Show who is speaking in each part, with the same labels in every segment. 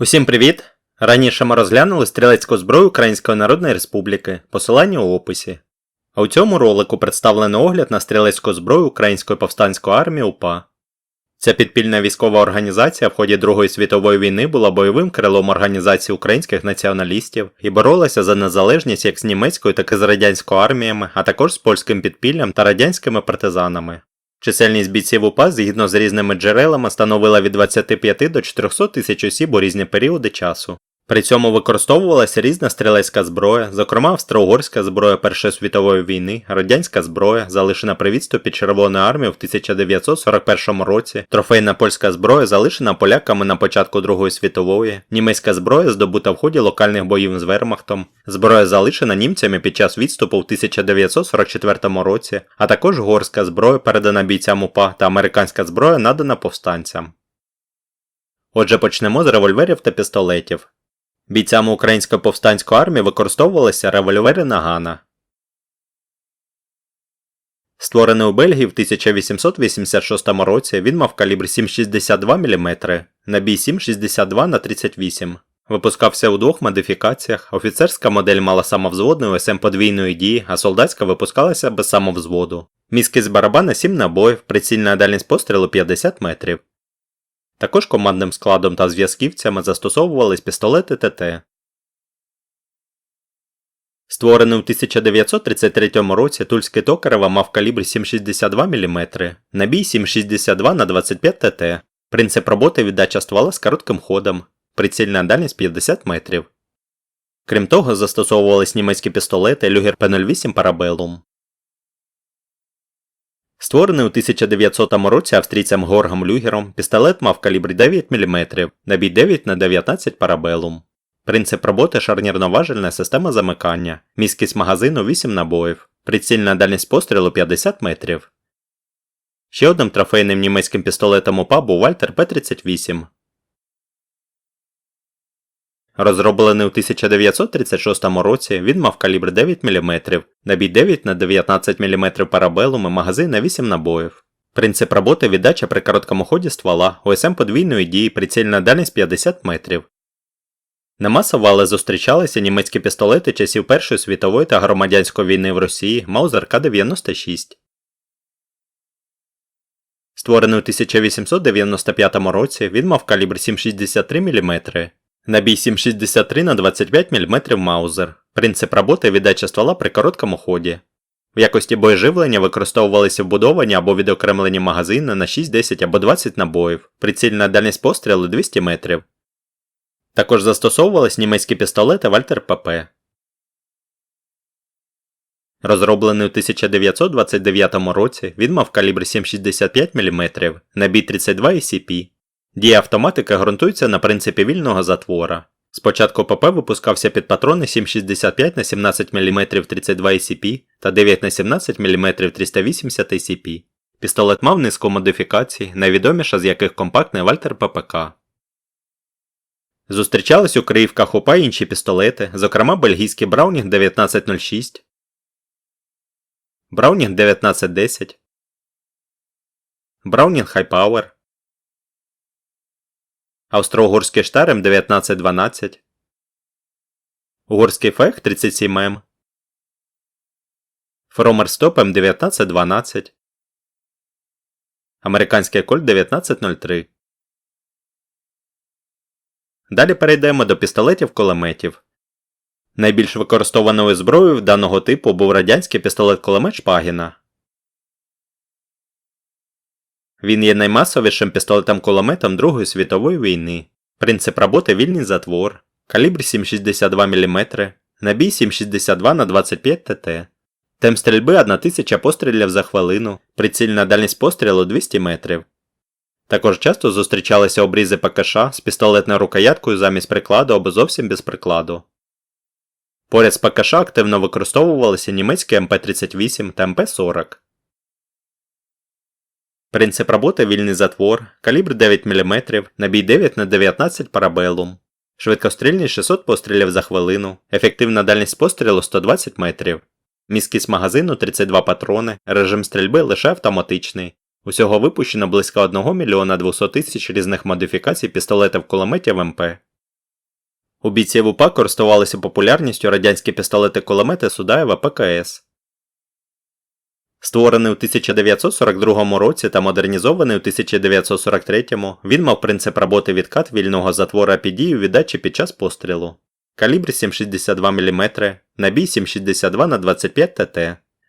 Speaker 1: Усім привіт! Раніше ми розглянули стрілецьку зброю Української Народної Республіки, посилання у описі. А у цьому ролику представлено огляд на стрілецьку зброю Української повстанської армії УПА. Ця підпільна військова організація в ході Другої світової війни була бойовим крилом організації українських націоналістів і боролася за незалежність як з німецькою, так і з радянською арміями, а також з польським підпіллям та радянськими партизанами. Чисельність бійців УПА згідно з різними джерелами становила від 25 до 400 тисяч осіб у різні періоди часу. При цьому використовувалася різна стрілецька зброя, зокрема австро-угорська зброя Першої світової війни, радянська зброя, залишена при відступі Червоної армії в 1941 році, трофейна польська зброя, залишена поляками на початку Другої світової, німецька зброя, здобута в ході локальних боїв з Вермахтом, зброя залишена німцями під час відступу в 1944 році, а також горська зброя, передана бійцям УПА та американська зброя, надана повстанцям. Отже, почнемо з револьверів та пістолетів. Бійцями Української повстанської армії використовувалися револьвери Нагана. Створений у Бельгії в 1886 році, він мав калібр 7,62 мм, набій 7,62 на 38 Випускався у двох модифікаціях. Офіцерська модель мала самовзводну СМ подвійної дії, а солдатська випускалася без самовзводу. Міськість барабана 7 набоїв, прицільна дальність пострілу 50 метрів. Також командним складом та зв'язківцями застосовувались пістолети ТТ. Створений у 1933 році Тульський Токарева мав калібр 7,62 мм, набій 7,62 на 25 ТТ, принцип роботи віддача ствола з коротким ходом, прицільна дальність 50 метрів. Крім того, застосовувались німецькі пістолети Люгер П-08 Parabellum. Створений у 1900 році австрійцем Горгом Люгером, пістолет мав калібр 9 мм, набій 9 на 19 парабелум. Принцип роботи шарнірно-важельна система замикання, міськість магазину 8 набоїв, прицільна дальність пострілу 50 метрів. Ще одним трофейним німецьким пістолетом УПА був Вальтер П-38. Розроблений у 1936 році, він мав калібр 9 мм, набій 9 на 19 мм парабелум і магазин на 8 набоїв. Принцип роботи віддача при короткому ході ствола, ОСМ подвійної дії, прицільна дальність 50 метрів. Не масово, але зустрічалися німецькі пістолети часів Першої світової та громадянської війни в Росії Маузер К-96. Створений у 1895 році, він мав калібр 7,63 мм, Набій 7,63 на 25 мм Маузер. Принцип роботи віддача ствола при короткому ході. В якості боєживлення використовувалися вбудовані або відокремлені магазини на 6, 10 або 20 набоїв, прицільна дальність пострілу 200 метрів. Також застосовувались німецькі пістолети Вальтер ПП. Розроблений у 1929 році, він мав калібр 7,65 мм, набій 32 ECP. Дія автоматики ґрунтується на принципі вільного затвора. Спочатку ПП випускався під патрони 7,65 на 17 мм 32 ECP та 9 на 17 мм 380 ECP. Пістолет мав низку модифікацій, найвідоміша з яких компактний Вальтер ППК. Зустрічались у Криївках УПА інші пістолети, зокрема бельгійський Браунінг 1906, Браунінг 1910, Браунінг Хайпауер, Австро-Угорський штарем 1912, Угорський фех 37М, Фромерстоп М 1912, Американський кольт 1903. Далі перейдемо до пістолетів кулеметів. Найбільш використованою зброєю даного типу був радянський пістолет-кулемет Шпагіна. Він є наймасовішим пістолетом-кулеметом Другої світової війни. Принцип роботи вільний затвор, калібр 7,62 мм, набій 7,62 на 25 ТТ. Темп стрільби 1000 пострілів за хвилину, прицільна дальність пострілу 200 метрів. Також часто зустрічалися обрізи ПКШ з пістолетною рукояткою замість прикладу або зовсім без прикладу. Поряд з ПКШ активно використовувалися німецькі МП-38 та МП-40. Принцип роботи вільний затвор, калібр 9 мм, набій 9 на 19 парабелум, швидкострільність 600 пострілів за хвилину, ефективна дальність пострілу 120 метрів, міськість магазину 32 патрони, режим стрільби лише автоматичний. Усього випущено близько 1 мільйона 200 тисяч різних модифікацій пістолетів кулеметів МП. У бійців УПА користувалися популярністю радянські пістолети-кулемети Судаєва ПКС. Створений у 1942 році та модернізований у 1943, він мав принцип роботи відкат вільного затвора під дію віддачі під час пострілу. Калібр 7,62 мм, набій 7,62 на 25 ТТ.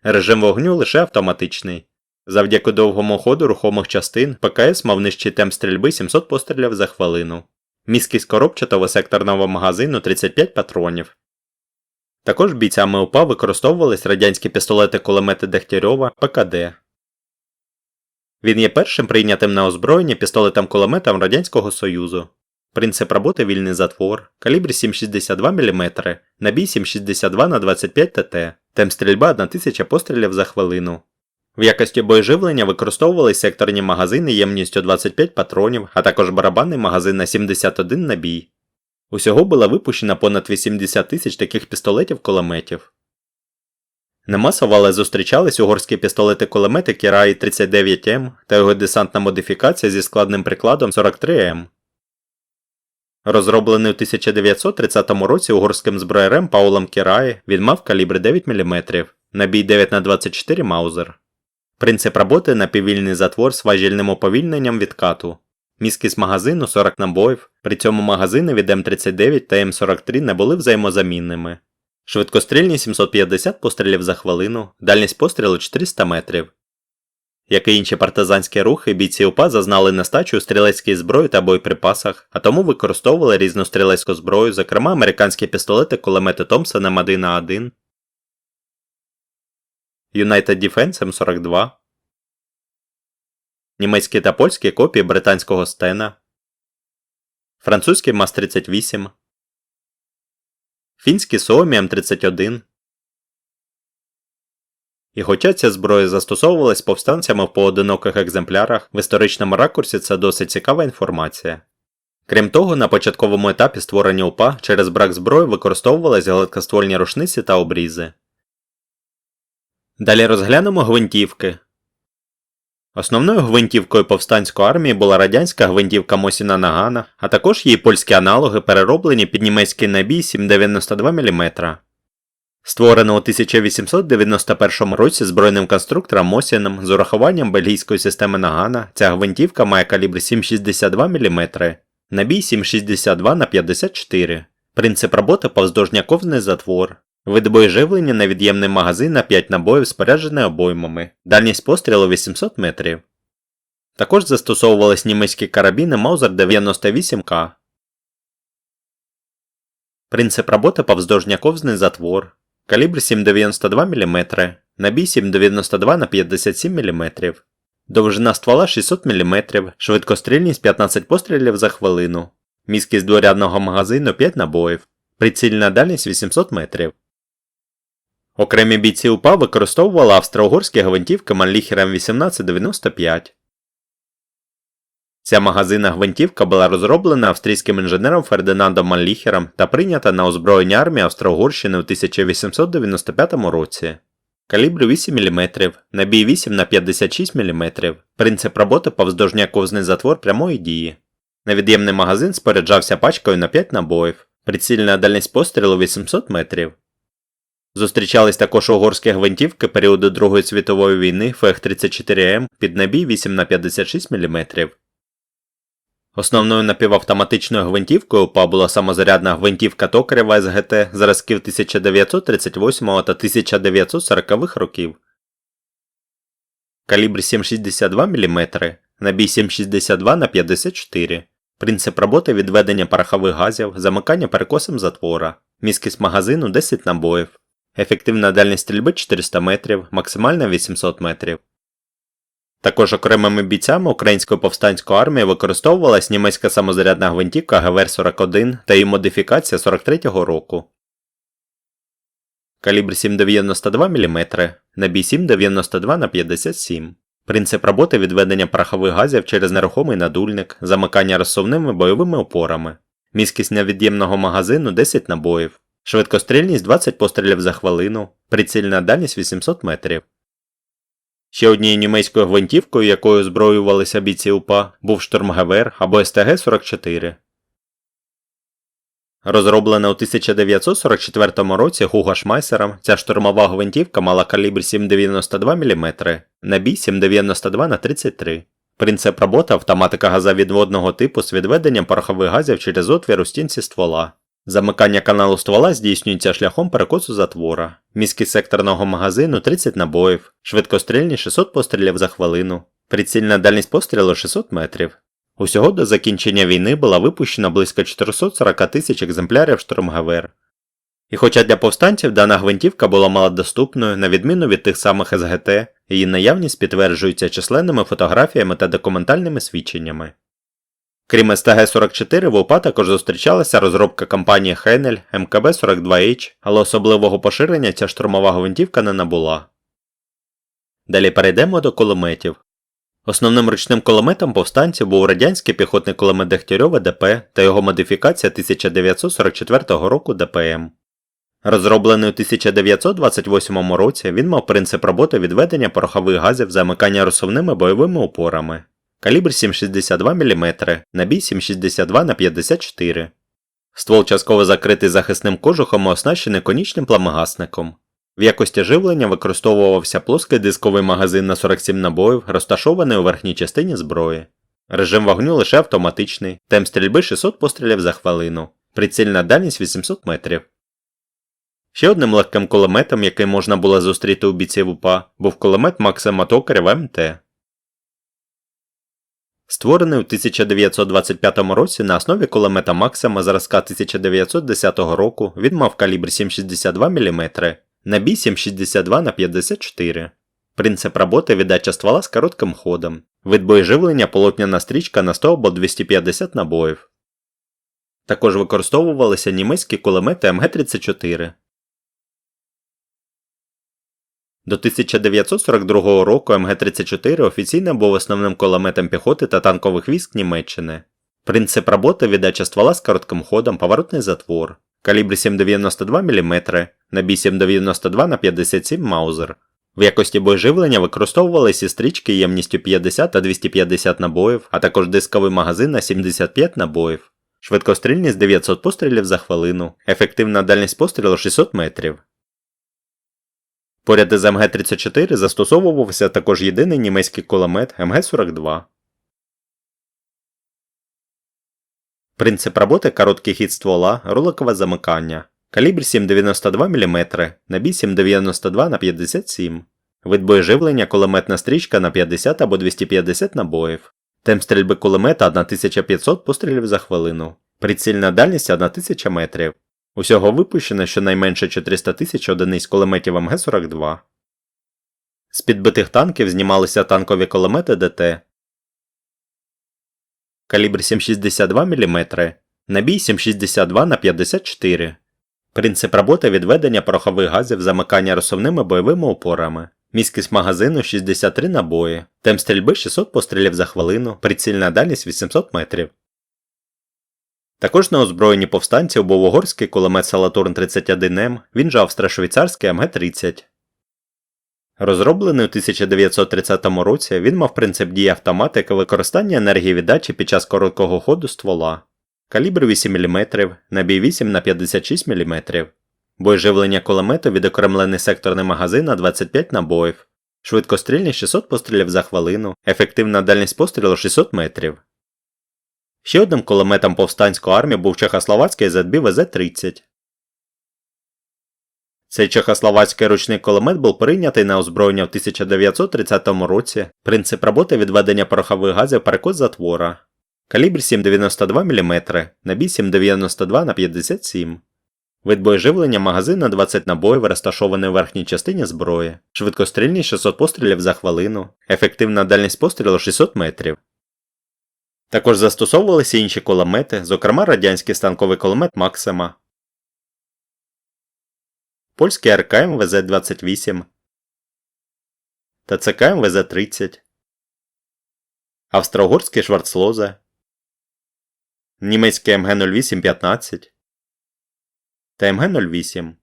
Speaker 1: Режим вогню лише автоматичний. Завдяки довгому ходу рухомих частин ПКС мав нижчий темп стрільби 700 пострілів за хвилину. Міськість коробчатого секторного магазину 35 патронів. Також бійцями УПА використовувались радянські пістолети-кулемети Дегтярьова ПКД. Він є першим прийнятим на озброєння пістолетом-кулеметом Радянського Союзу. Принцип роботи вільний затвор, калібр 7,62 мм, набій 7,62 на 25 ТТ, темп стрільба 1000 пострілів за хвилину. В якості боєживлення використовувались секторні магазини ємністю 25 патронів, а також барабанний магазин на 71 набій. Усього було випущено понад 80 тисяч таких пістолетів-кулеметів. Немасово, але зустрічались угорські пістолети-кулемети Кіраї 39М та його десантна модифікація зі складним прикладом 43М. Розроблений у 1930 році угорським зброярем Паулом Кіраї, він мав калібр 9 мм, набій 9х24 Маузер. Принцип роботи напіввільний затвор з важільним уповільненням відкату. Міськість магазину 40 набоїв, при цьому магазини від М39 та М43 не були взаємозамінними. Швидкострільні 750 пострілів за хвилину, дальність пострілу 400 метрів. Як і інші партизанські рухи, бійці УПА зазнали нестачу у стрілецькій зброї та боєприпасах, а тому використовували різну стрілецьку зброю, зокрема американські пістолети кулемети Томпсона М1А1, United Defense М42, німецькі та польські копії британського стена, французький МАЗ-38, фінський Suomi М31. І хоча ця зброя застосовувалась повстанцями в поодиноких екземплярах, в історичному ракурсі це досить цікава інформація. Крім того, на початковому етапі створення УПА через брак зброї використовувались гладкоствольні рушниці та обрізи. Далі розглянемо гвинтівки. Основною гвинтівкою повстанської армії була радянська гвинтівка Мосіна Нагана, а також її польські аналоги, перероблені під німецький набій 792 мм. Створена у 1891 році збройним конструктором Мосіном з урахуванням бельгійської системи Нагана, ця гвинтівка має калібр 7,62 мм, набій 7,62 на 54 Принцип роботи повздовжняковний затвор. Вид боєживлення на від'ємний магазин на 5 набоїв споряджений обоймами. Дальність пострілу 800 метрів. Також застосовувались німецькі карабіни Маузер 98К. Принцип роботи повздовжняковний затвор. Калібр 7,92 мм, набій 7,92 на 57 мм. Довжина ствола 600 мм, швидкострільність 15 пострілів за хвилину. Міськість дворядного магазину 5 набоїв. Прицільна дальність 800 метрів. Окремі бійці УПА використовували австро-угорські гвинтівки Манліхер М1895. Ця магазинна гвинтівка була розроблена австрійським інженером Фердинандом Манліхером та прийнята на озброєння армії Австро-Угорщини у 1895 році. Калібр 8 мм, набій 8 на 56 мм, принцип роботи повздовжняковзний затвор прямої дії. Невід'ємний магазин споряджався пачкою на 5 набоїв, прицільна дальність пострілу 800 метрів. Зустрічались також угорські гвинтівки періоду Другої світової війни ФЕХ-34М під набій 8 на 56 мм. Основною напівавтоматичною гвинтівкою УПА була самозарядна гвинтівка Токарєва СГТ зразків 1938 та 1940 років. Калібр 7,62 мм, набій 7,62 на 54 Принцип роботи відведення порохових газів, замикання перекосом затвора, міськість магазину 10 набоїв, ефективна дальність стрільби 400 метрів, максимальна 800 метрів. Також окремими бійцями Української повстанської армії використовувалась німецька самозарядна гвинтівка ГВР-41 та її модифікація 43-го року. Калібр 7,92 мм, набій 7,92 на 57 Принцип роботи відведення порохових газів через нерухомий надульник, замикання розсувними бойовими опорами, міськість невід'ємного магазину 10 набоїв, швидкострільність 20 пострілів за хвилину, прицільна дальність 800 метрів. Ще однією німецькою гвинтівкою, якою зброювалися бійці УПА, був штурмгевер або СТГ-44. Розроблена у 1944 році Гуго Шмайсером, ця штурмова гвинтівка мала калібр 7,92 мм, набій 7,92 на 33 Принцип роботи автоматика газовідводного типу з відведенням порохових газів через отвір у стінці ствола. Замикання каналу ствола здійснюється шляхом перекосу затвора. Міськість секторного магазину 30 набоїв, швидкострільні 600 пострілів за хвилину, прицільна дальність пострілу 600 метрів. Усього до закінчення війни була випущена близько 440 тисяч екземплярів штурмгавер. І хоча для повстанців дана гвинтівка була малодоступною, на відміну від тих самих СГТ, її наявність підтверджується численними фотографіями та документальними свідченнями. Крім СТГ-44, в УПА також зустрічалася розробка компанії Хенель МКБ-42H, але особливого поширення ця штурмова гвинтівка не набула. Далі перейдемо до кулеметів. Основним ручним кулеметом повстанців був радянський піхотний кулемет Дегтярьова ДП та його модифікація 1944 року ДПМ. Розроблений у 1928 році, він мав принцип роботи відведення порохових газів замикання розсувними бойовими упорами. Калібр 7,62 мм, набій 7,62 на 54 Ствол частково закритий захисним кожухом і оснащений конічним пламегасником. В якості живлення використовувався плоский дисковий магазин на 47 набоїв, розташований у верхній частині зброї. Режим вогню лише автоматичний, темп стрільби 600 пострілів за хвилину, прицільна дальність 800 метрів. Ще одним легким кулеметом, який можна було зустріти у бійців УПА, був кулемет Максима Токарєва МТ. Створений у 1925 році на основі кулемета Максима зразка 1910 року, він мав калібр 7,62 мм, набій 7,62 на 54 Принцип роботи віддача ствола з коротким ходом. Вид боєживлення полотняна стрічка на 100 або 250 набоїв. Також використовувалися німецькі кулемети МГ-34. До 1942 року МГ-34 офіційно був основним кулеметом піхоти та танкових військ Німеччини. Принцип роботи віддача ствола з коротким ходом, поворотний затвор, калібр 7,92 мм, набій 7,92 на 57 Маузер. В якості боєживлення використовувалися стрічки ємністю 50 та 250 набоїв, а також дисковий магазин на 75 набоїв. Швидкострільність 900 пострілів за хвилину, ефективна дальність пострілу 600 метрів. Поряд із МГ-34 застосовувався також єдиний німецький кулемет МГ-42. Принцип роботи короткий хід ствола, роликове замикання. Калібр 7,92 мм, набій 7,92 на 57 Вид боєживлення кулеметна стрічка на 50 або 250 набоїв. Темп стрільби кулемета 1500 пострілів за хвилину. Прицільна дальність 1000 метрів. Усього випущено щонайменше 400 тисяч одиниць кулеметів МГ-42. З підбитих танків знімалися танкові кулемети ДТ. Калібр 7,62 мм. Набій 7,62 на 54 Принцип роботи відведення порохових газів замикання розсувними бойовими опорами. Міськість магазину 63 набої. Темп стрільби 600 пострілів за хвилину. Прицільна дальність 800 метрів. Також на озброєнні повстанців був угорський кулемет Салатурн 31М, він же австро-швейцарський МГ-30. Розроблений у 1930 році, він мав принцип дії автоматики використання енергії віддачі під час короткого ходу ствола. Калібр 8 мм, набій 8 на 56 мм. Боєживлення кулемету відокремлений секторний магазин на 25 набоїв. Швидкострільність 600 пострілів за хвилину, ефективна дальність пострілу 600 метрів. Ще одним кулеметом повстанської армії був чехословацький ZB ВЗ-30. Цей чехословацький ручний кулемет був прийнятий на озброєння в 1930 році. Принцип роботи відведення порохових газів перекос затвора. Калібр 7,92 мм, набій 7,92 на 57 Вид боєживлення магазин на 20 набоїв розташований у верхній частині зброї. Швидкострільність 600 пострілів за хвилину. Ефективна дальність пострілу 600 метрів. Також застосовувалися інші кулемети, зокрема радянський станковий кулемет Максима, польський РКМ ВЗ-28 та ЦКМ ВЗ-30, австро-угорський Шварцлозе, німецький МГ-0815 та МГ-08.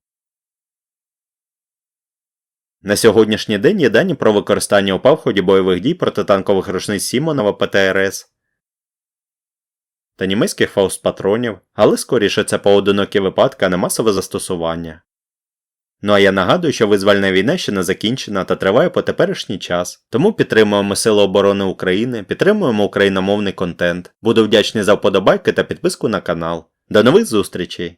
Speaker 1: На сьогоднішній день є дані про використання УПА в ході бойових дій протитанкових рушниць Сімонова ПТРС та німецьких фаустпатронів, але скоріше це поодинокі випадки, на масове застосування. Ну а я нагадую, що визвольна війна ще не закінчена та триває по теперішній час. Тому підтримуємо Сили оборони України, підтримуємо україномовний контент. Буду вдячний за вподобайки та підписку на канал. До нових зустрічей!